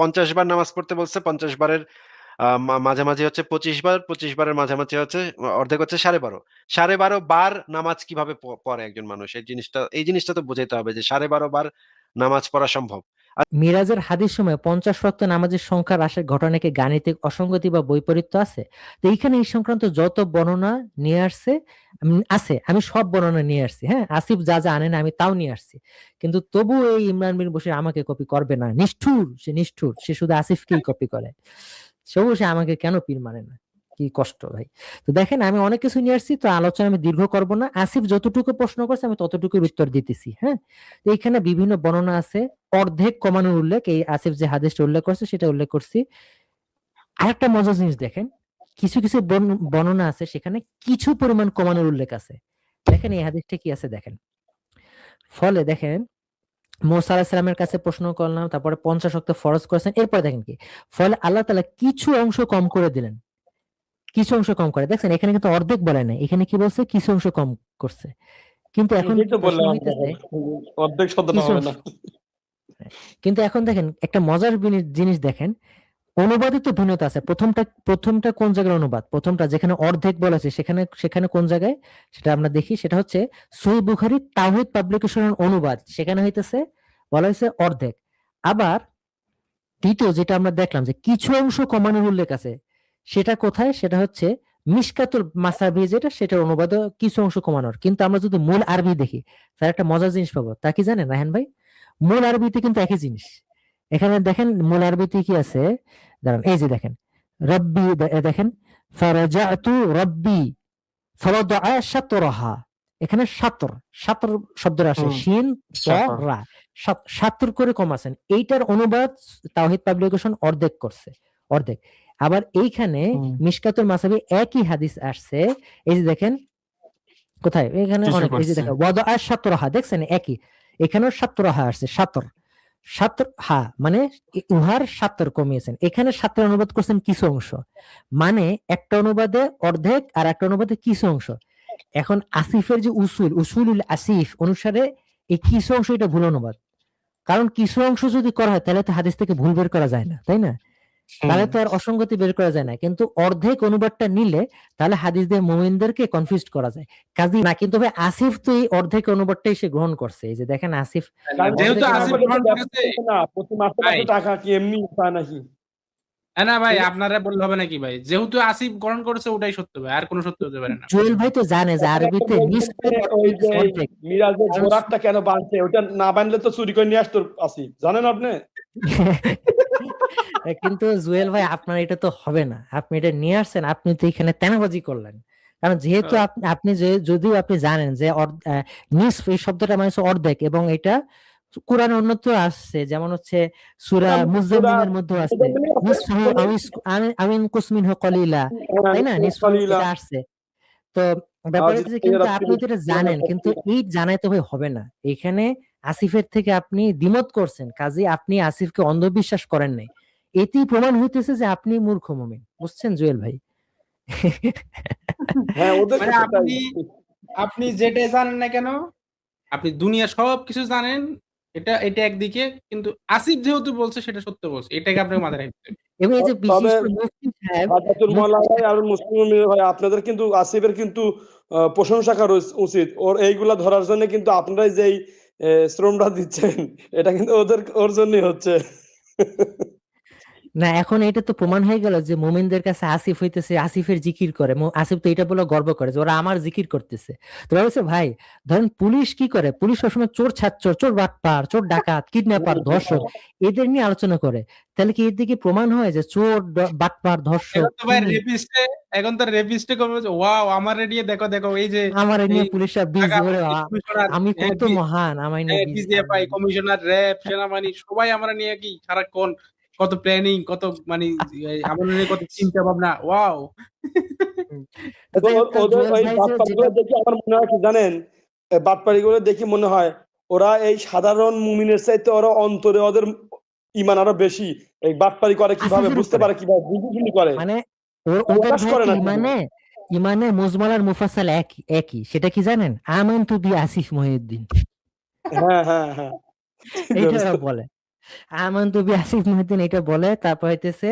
পঞ্চাশ বার নামাজ পড়তে বলছে, পঞ্চাশ বারের মাঝামাঝি হচ্ছে পঁচিশ বার, পঁচিশ বারের মাঝামাঝি হচ্ছে, অর্ধেক হচ্ছে সাড়ে বারো। সাড়ে বারো বার নামাজ কীভাবে পড়ে একজন মানুষ? এই জিনিসটা এই জিনিসটা তো বোঝাইতে হবে যে সাড়ে বারো বার নামাজ পড়া সম্ভব। মিরাজের হাদিস সময় পঞ্চাশ রক্ত নামাজের সংখ্যা হ্রাসের ঘটনাকে গাণিতিক অসঙ্গতি বা বৈপরীত্য আছে? তো এইখানে এই সংক্রান্ত যত বর্ণনা নিয়ে আসছে আছে, আমি সব বর্ণনা নিয়ে আসছি হ্যাঁ? আসিফ যা যা আনে না আমি তাও নিয়ে আসছি। কিন্তু তবু এই ইমরান বিন বসির আমাকে কপি করবে না। নিষ্ঠুর, সে নিষ্ঠুর, সে শুধু আসিফকেই কপি করে। সেও সে আমাকে কেন পীর মানে না? কি কষ্ট ভাই? তো দেখেন, আমি অনেক কিছু নিয়ে আসছি, তো আলোচনা আমি দীর্ঘ করব না। আসিফ যতটুকু প্রশ্ন করছে, আমি ততটুকুর উত্তর দিতেছি হ্যাঁ? তো এখানে বিভিন্ন বর্ণনা আছে। অর্ধেক কমানোর উল্লেখ, এই আসিফ যে হাদিসটা উল্লেখ করছে, সেটা উল্লেখ করছি। আরেকটা মজার জিনিস দেখেন, কিছু কিছু বর্ণ- বর্ণনা আছে, সেখানে কিছু পরিমাণ কমানোর উল্লেখ আছে। দেখেন, এই হাদিসটা কি আছে দেখেন। ফলে দেখেন, মোসা কাছে প্রশ্ন করলাম, তারপরে পঞ্চাশ শক্ত ফরজ করেছেন, এরপর দেখেন কি? ফলে আল্লাহ তালা কিছু অংশ কম করে দিলেন। কিছু অংশ কম করে। দেখছেন এখানে কিন্তু অর্ধেক বলে নাই। এখানে কি বলছে? কিছু অংশ কম করছে। কিন্তু এখন অর্ধেক হবে না। কিন্তু এখন দেখেন একটা মজার জিনিস দেখেন। অনুবাদে তো ভিন্নতা আছে। প্রথমটা প্রথমটা কোন জায়গার অনুবাদ? প্রথমটা যেখানে অর্ধেক বলা আছে সেখানে সেখানে কোন জায়গায়? সেটা আমরা দেখি। সেটা হচ্ছে সই বুখারি তাওহিদ পাবলিকেশনের অনুবাদ। সেখানে হইতেছে বলা হয়েছে অর্ধেক। আবার দ্বিতীয় যেটা আমরা দেখলাম যে কিছু অংশ কমানোর উল্লেখ আছে। সেটা কোথায়? সেটা হচ্ছে মিসকাতুল মাসাবি যেটা সেটার অনুবাদ কিছু অংশ কমানোর। কিন্তু আমরা যদি মূল আরবি দেখি তার একটা মজার জিনিস পাবো। তা কি জানেন রাহেন ভাই? মূল আরবিতে কিন্তু একই জিনিস। এখানে দেখেন মূল আরবিতে কি আছে? দাঁড়ান এই যে দেখেন রব্বি দেখেন ফারাজাতু রব্বি ফারাদা শাতরাহা। এখানে শাতর শাতর শব্দটা আসে শিন রা। সাত- করে কম আছেন। এইটার অনুবাদ তাওহিদ পাবলিকেশন অর্ধেক করছে অর্ধেক। আবার এইখানে হুম। মিশকাতুল মাসাবি একই হাদিস আসছে। এই যে দেখেন কোথায়? এখানে অনেক এই যে দেখেন ওয়াদা আর সাতরাহা দেখছেন? একই। এখানেও সাতরাহা আসছে সাতর। সাতর হা মানে উহার সাতর কমিয়েছেন। এখানে সাতর অনুবাদ করছেন কিছু অংশ। মানে একটা অনুবাদে অর্ধেক আর একটা অনুবাদে কিছু অংশ। এখন আসিফের যে উসুল উসুলুল আসিফ অনুসারে এই কিছু অংশ এটা ভুল অনুবাদ। কারণ কিছু অংশ যদি করা হয় তাহলে তো হাদিস থেকে ভুল বের করা যায় না তাই না? তাহলে তো আর অসঙ্গতি বের করা যায় না। কিন্তু অর্ধেক অনুবাদটা নিলে তাহলে হাদিস দিয়ে মোমিনদেরকে কনফিউজ করা যায়। কাজী না কিন্তু ভাই আসিফ তো এই অর্ধেক অনুবাদটাই সে গ্রহণ করছে। এই যে দেখেন আসিফ যেহেতু আসিফ গ্রহণ করেছে না প্রতি মাসে টাকা কি এমনি পায় নাকি? হ্যাঁ না ভাই আপনারা বললে হবে নাকি ভাই? যেহেতু আসিফ গ্রহণ করেছে ওটাই সত্য ভাই আর কোনো সত্য হতে পারে না। জুয়েল ভাই তো জানে যে আরবিতে মিরাজের বোরাকটা কেন বাঁধছে ওটা না বাঁধলে তো চুরি করে নিয়ে আসতো আসি জানেন আপনি? কিন্তু জুয়েল ভাই আপনার এটা তো হবে না। আপনি এটা নিয়ে আসছেন আপনি তো এখানে তেনাবাজি করলেন। কারণ যেহেতু হ্যাঁ। আপনি যে যদিও আপনি জানেন যে আহ, এই শব্দটা মানে অর্ধেক এবং এটা কোরআন অন্যত্র আসছে যেমন হচ্ছে সুরা মুজাম্মিনের মধ্যে আও আমি- আমিন কুসমিনহু কলিলা তাই না? কলিলা। আসছে। তো ব্যাপার হচ্ছে কিন্তু আপনি এটা জানেন কিন্তু এই জানাই তো ভাই হবে না। এখানে আসিফের থেকে আপনি দ্বিমত করছেন। কাজে আপনি আসিফকে অন্ধবিশ্বাস করেন নাই। এতেই প্রমাণ হইতেছে যে আপনি মূর্খ মমিন। বুঝছেন জুয়েল ভাই? হ্যাঁ ওদের মানে। আপনি- আপনি যেটা জানেন না কেন আপনি দুনিয়া সব কিছু জানেন এটা এটা একদিকে কিন্তু আসিফ যেহেতু বলছে সেটা সত্য বলছে। এটাকে আপনাকে মাথায় রাখতে এবং এই যে তবে- বিশিষ্ট মুফতি হাজাতুল আর মুসলিম ভাই, আপনাদের কিন্তু আসিফের কিন্তু প্রশংসা করা উচ- উচিত। ওর এইগুলা ধরার জন্য কিন্তু আপনারাই যেই শ্রমটা দিচ্ছেন, এটা কিন্তু ওদের, ওর জন্যই হচ্ছে। না এখন এটা তো প্রমাণ হয়ে গেল যে মোমিনদের কাছে আসিফ হইতেছে আসিফের জিকির করে। আসিফ তো এটা বলে গর্ব করে যে ওরা আমার জিকির করতেছে। তো বলছে ভাই ধরেন পুলিশ কি করে? পুলিশ সবসময় চোর ছাত্র চোর বাটপার চোর ডাকাত কিডন্যাপার ধর্ষক এদের নিয়ে আলোচনা করে। তাহলে কি এর দিকে প্রমাণ হয় যে চোর বাটপার ধর্ষক এখন তো রেপিস্টে করবে যে ওয়াও আমার নিয়ে দেখো দেখো এই যে আমার নিয়ে পুলিশ আমি কত মহান আমায় নিয়ে কমিশনার র্যাব সেনাবাহিনী সবাই আমরা নিয়ে কি সারাক্ষণ কত প্ল্যানিং কত মানে আমার কত চিন্তা ভাবনা ওয়াও আমার মনে হয় কি জানেন? বাটপাড়িগুলো দেখি মনে হয় ওরা এই সাধারণ মুমিনের চাইতে ওরা অন্তরে ওদের ইমান আরও বেশি। এই বাটপাড়ি করে কীভাবে আসিফের বুঝতে পারে কীভাবে বুঝি করে। মানে প্রকাশ করে না ইমানে ইমানে মুজমাল আর মুফাসাল একই একই। সেটা কি জানেন? আমান তু বি আসিফ মহিউদ্দিন। হ্যাঁ হ্যাঁ হ্যাঁ। এইটা বলে। আমানতু বি আসিফ মুহিদ্দিন এটা বলে তারপর হইতেছে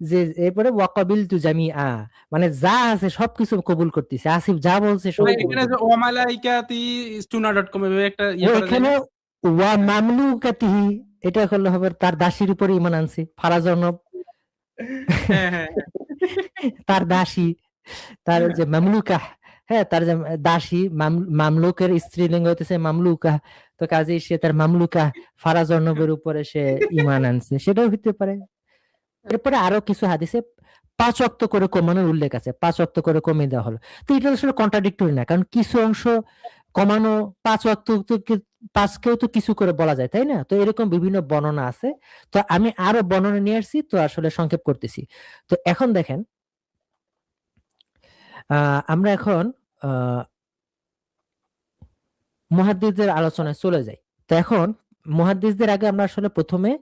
যে এরপরে ওয়াকাবিল তু জামি আ মানে যা আছে সবকিছু কবুল করতেছে। আসিফ যা বলছে সব এখানে যে স্টুনা ডট কম এভাবে একটা ইয়ে এখানে ওয়া মামলুকাতিহি এটা করলে হবে তার দাসীর উপরে ইমান আনছে ফারাজ অর্ণব হ্যাঁ হ্যাঁ হ্যাঁ। তার দাসী তার যে মামলুকা হ্যাঁ তার যে দাসী মাম- মামলুকের স্ত্রীলিঙ্গ হইতেছে মামলুকা তো কাজেই সে তার মামলুকা ফারাজ অর্ণবের উপরে সে ইমান আনছে। সেটাও হইতে পারে। এরপরে আরও কিছু হাদিসে পাঁচ অক্ত করে কমানোর উল্লেখ আছে। পাঁচ অক্ত করে কমিয়ে দেওয়া হলো। তো এটা আসলে কন্ট্রাডিক্টরি না, কারণ কিছু অংশ কমানো পাঁচ অক্ত পাঁচকেও তো কিছু করে বলা যায়, তাই না? তো এরকম বিভিন্ন বর্ণনা আছে। তো আমি আরও বর্ণনা নিয়ে আসছি, তো আসলে সংক্ষেপ করতেছি। তো এখন দেখেন আমরা এখন মুহাদ্দিসদের আলোচনায় চলে যাই তো এখন মুহাদ্দিসদের আগে আমরা আসলে প্রথমে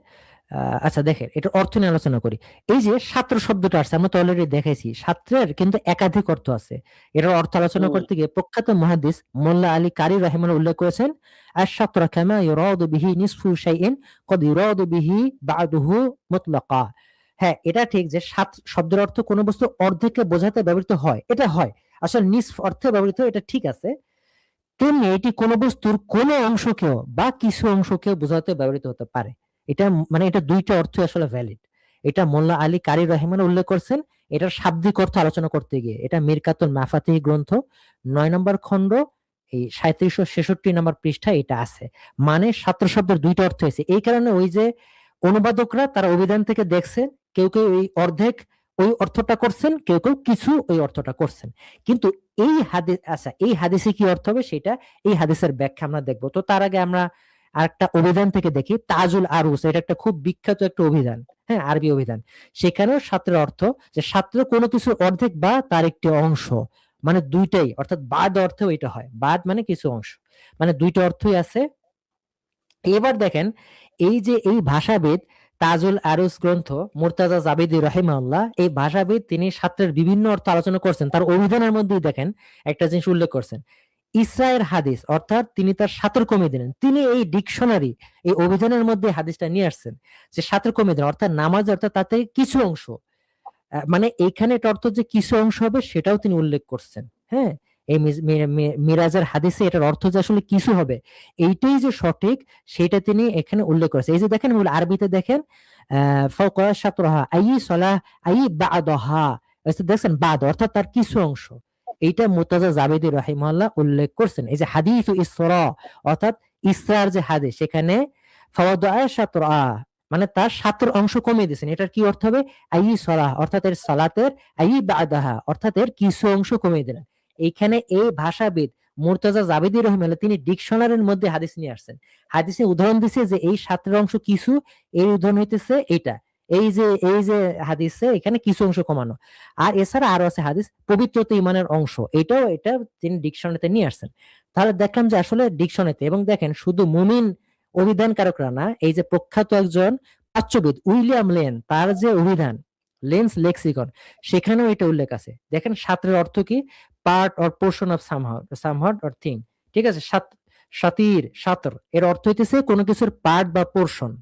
আচ্ছা দেখেন এটা অর্থ নিয়ে আলোচনা করি। এই যে ছাত্র শব্দটা আছে আমরা তো অলরেডি দেখাইছি ছাত্রের কিন্তু একাধিক অর্থ আছে। এটার অর্থ আলোচনা করতে গিয়ে প্রখ্যাত মুহাদ্দিস মোল্লা আলী কারি রহমান উল্লেখ করেছেন আর ছাত্র কামা ইউরাদু বিহি নিসফু শাইইন কদ ইউরাদু বিহি বাদুহু মুতলাকা। হ্যাঁ এটা ঠিক যে সাত শব্দের অর্থ কোন বস্তু অর্ধেককে বোঝাতে ব্যবহৃত হয় এটা হয়। আসলে নিসফ অর্থে ব্যবহৃত এটা ঠিক আছে। তেমনি এটি কোনো বস্তুর কোনো অংশকেও বা কিছু অংশকেও বোঝাতে ব্যবহৃত হতে পারে। এটা মানে এটা দুইটা অর্থ আসলে ভ্যালিড এটা মোল্লা আলী কারি রহমান উল্লেখ করছেন, এটার শাব্দিক অর্থ আলোচনা করতে গিয়ে। এটা মিরকাতুল মাফাতিহি গ্রন্থ, নয় নম্বর খণ্ড, এই সাঁত্রিশশো ছেষট্টি নম্বর পৃষ্ঠা এটা আছে। মানে ছাত্র শব্দের দুইটা অর্থ হয়েছে এই কারণে ওই যে অনুবাদকরা তারা অভিধান থেকে দেখছেন, কেউ কেউ এই অর্ধেক ওই অর্থটা করছেন, কেউ কেউ কিছু ওই অর্থটা করছেন। কিন্তু এই হাদিস আচ্ছা এই হাদিসে কি অর্থ হবে? সেটা এই হাদিসের ব্যাখ্যা আমরা দেখব। তো তার আগে আমরা আরেকটা অভিধান থেকে দেখি, তাজুল আরুস। এটা একটা খুব বিখ্যাত একটা অভিধান হ্যাঁ আরবি অভিধান। সেখানেও সাত্রের অর্থ যে সাত্র কোনো কিছুর অর্ধেক বা তার একটি অংশ মানে দুইটাই, অর্থাৎ বাদ অর্থেও এটা হয়। বাদ মানে কিছু অংশ। মানে দুইটা অর্থই আছে। এবার দেখেন, এই যে এই ভাষাবিদ তাজুল আরুস গ্রন্থ মুরতাজা জাবিদি রহিমাল্লাহ এই ভাষাবিদ তিনি ছাত্রের বিভিন্ন অর্থ আলোচনা করছেন। তার অভিধানের মধ্যেই দেখেন একটা জিনিস উল্লেখ করছেন। ইসরায়েল হাদিস, অর্থাৎ তিনি তার সাতর কমিয়ে দিলেন। তিনি এই ডিকশনারি, এই অভিধানের মধ্যে হাদিসটা নিয়ে আসছেন যে সাতর কমিয়ে দিলেন, অর্থাৎ নামাজ, অর্থাৎ তাতে কিছু অংশ। মানে এইখানে এটা অর্থ যে কিছু অংশ হবে সেটাও তিনি উল্লেখ করছেন। হ্যাঁ? এই মিরাজের হাদিসে এটার অর্থ যে আসলে কিছু হবে। এইটাই যে সঠিক, সেটা তিনি এখানে উল্লেখ করেছে এই যে দেখেন আরবিতে দেখেন দেখছেন, বাদ অর্থাৎ তার কিছু অংশ। এইটা মুতাজা জাবেদি রাহিমাল্লাহ উল্লেখ করছেন। এই যে হাদিস ইসরা, অর্থাৎ ইসরার যে হাদিস, সেখানে মানে তার সাতের অংশ কমিয়ে দিয়েছেন। এটার কি অর্থ হবে? আই সলাহ, অর্থাৎ এর সালাতের আই বাদাহা, অর্থাৎ এর কিছু অংশ কমিয়ে দিলেন। এইখানে এই ভাষাবিদ মুরতাজা জাবেদি রহমাল্লাহ তিনি ডিকশনারির মধ্যে হাদিস নিয়ে আসছেন। হাদিসে উদাহরণ দিছে যে এই সাতের অংশ কিছু, এর উদাহরণ হইতেছে এটা। এই যে এই যে হাদিসে এখানে কিছু অংশ কমানো। আর এছাড়া আরও আছে হাদিস, পবিত্রতা ইমানের অংশ। এটাও, এটা তিনি ডিকশনারিতে নিয়ে আসছেন। তাহলে দেখলাম যে আসলে ডিকশনারিতে, এবং দেখেন শুধু মুমিন অভিধানকারকরা না, এই যে প্রখ্যাত একজন প্রাচ্যবিদ উইলিয়াম লেন, তার যে অভিধান, লেন্স লেক্সিকন, সেখানেও এটা উল্লেখ আছে। দেখেন সাতের অর্থ কি? Part or portion of somewhat or thing ঠিক আছে? সাত, সাতির, সাতর। এর অর্থ হইতেছে কোনো কিছুর পার্ট বা পোর্শন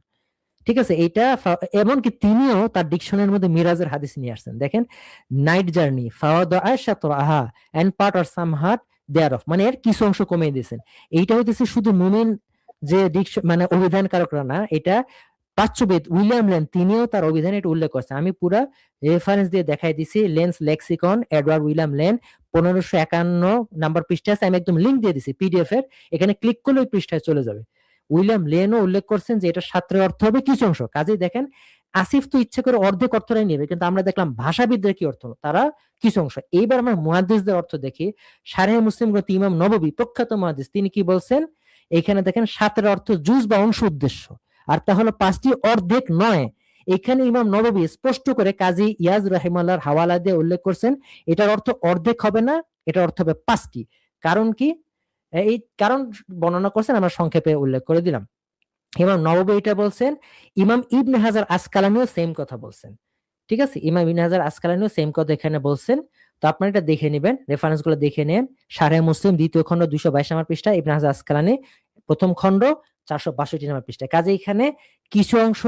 ঠিক আছে? ফা- এমনকি তিনিও তার ডিকশনের মধ্যে মিরাজের হাদিস নিয়ে আসছেন। দেখেন নাইট জার্নি আহা and part or some thereof মানে এর কিছু অংশ কমিয়ে দিয়েছেন। এইটা হইতেছে শুধু মুমিন যে মানে অভিধানকারকরা না, এটা প্রাচ্যবিদ উইলিয়াম লেন, তিনিও তার অভিধানে এটা উল্লেখ করছেন। আমি পুরা রেফারেন্স দিয়ে দেখাই দিছি, Lane's lexicon, Edward William Lane, পনেরোশো একান্ন নাম্বার পৃষ্ঠা আছে, আমি একদম লিঙ্ক দিয়ে দিছি পিডিএফ এর, এখানে ক্লিক করলে ওই পৃষ্ঠায় চলে যাবে। উইলিয়াম লেনও উল্লেখ করছেন যে এটা সাত্রের অর্থ হবে কিছু অংশ। কাজেই দেখেন, আসিফ তো ইচ্ছে করে অর্ধেক অর্থটাই নেবে, কিন্তু আমরা দেখলাম ভাষাবিদদের কি অর্থ? তারা কিছু অংশ। এইবার আমরা মুহাদ্দিসদের অর্থ দেখি। সারে মুসলিম গ্রন্থ ইমাম নববী, প্রখ্যাত মুহাদ্দিস, তিনি কি বলছেন? এখানে দেখেন সাতের অর্থ জুজ বা অংশ উদ্দেশ্য। আর তা হলো পাঁচটি অর্ধেক নয়। এখানে ইমাম নববী স্পষ্ট করে কাজী ইয়াজ রহিমাল্লাহর হাওয়ালা দিয়ে উল্লেখ করছেন, এটার অর্থ অর্ধেক হবে না, এটার অর্থ হবে পাঁচটি। কারণ কি? এই কারণ বর্ণনা করছেন, আমরা সংক্ষেপে উল্লেখ করে দিলাম। ইমাম নববী এটা বলছেন, ইমাম ইবনে হাজার আসকালানিও সেম কথা বলছেন। ঠিক আছে? ইমাম ইবনে হাজার আসকালানিও সেম কথা এখানে বলছেন। তো আপনারা এটা দেখে নেবেন রেফারেন্সগুলো দেখে নেন। সারে মুসলিম দ্বিতীয় খণ্ড দুইশো বাইশ নম্বর পৃষ্ঠা, ইবনে হাজার আসকালানি প্রথম খণ্ড চারশো বাষট্টি নম্বর পৃষ্ঠায়। কাজে এখানে কিছু অংশ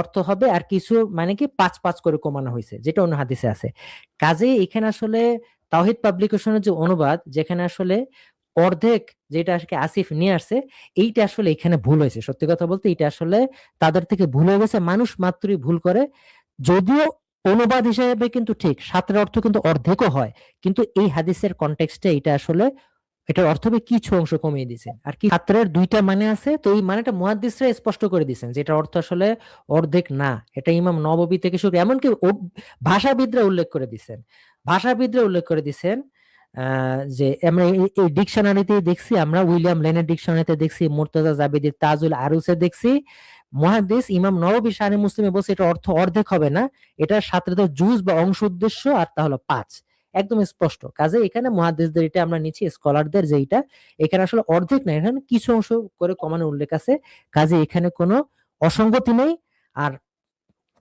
অর্থ হবে আর কিছু মানে কি পাঁচ পাঁচ করে কমানো হয়েছে, যেটা অন্য হাদিসে আছে। কাজে এখানে আসলে তাওহিদ পাবলিকেশনের যে অনুবাদ, যেখানে আসলে অর্ধেক যেটা আজকে আসিফ নিয়ে আসছে, এইটা আসলে এখানে ভুল হয়েছে। সত্যি কথা বলতে এটা আসলে তাদের থেকে ভুল হয়ে গেছে, মানুষ মাত্রই ভুল করে। যদিও অনুবাদ হিসেবে কিন্তু ঠিক, সাতের অর্থ কিন্তু অর্ধেকও হয়, কিন্তু এই হাদিসের কনটেক্সটে এটা আসলে এটার অর্থ হবে কিছু অংশ কমিয়ে দিয়েছেন। আর কি ছাত্রের দুইটা মানে আছে, তো এই মানেটা মুহাদ্দিসরা স্পষ্ট করে দিয়েছেন যেটা অর্থ আসলে অর্ধেক না। এটা ইমাম নববী থেকে শুরু এমনকি ভাষাবিদরা উল্লেখ করে দিয়েছেন। ভাষাবিদরা উল্লেখ করে দিয়েছেন যে আমরা এই- ডিকশনারিতে দেখছি, আমরা উইলিয়াম লেনের ডিকশনারিতে দেখছি, মুর্তজা জাবেদির তাজুল আরুসে দেখছি। মহাদিস ইমাম নববী শাহী মুসলিমে বলছে এটা অর্থ অর্ধেক হবে না এটা সাথে তো জুজ বা অংশ উদ্দেশ্য আর তা হলো পাঁচ। একদম স্পষ্ট। কাজে এখানে মহাদেশদের এটা আমরা নিচ্ছি স্কলারদের যে এটা, এখানে আসলে অর্ধেক না, এখানে কিছু অংশ করে কমানোর উল্লেখ আছে। কাজে এখানে কোনো অসঙ্গতি নেই, আর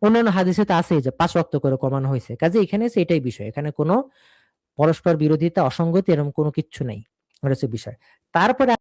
অন্যান্য হাদিসে তো আছে যে পাঁচ রক্ত করে কমানো হয়েছে। কাজে এখানে সেটাই বিষয়, এখানে কোনো পরস্পর বিরোধিতা, অসঙ্গতি এরকম কোনো কিচ্ছু নেই। বিষয়। তারপরে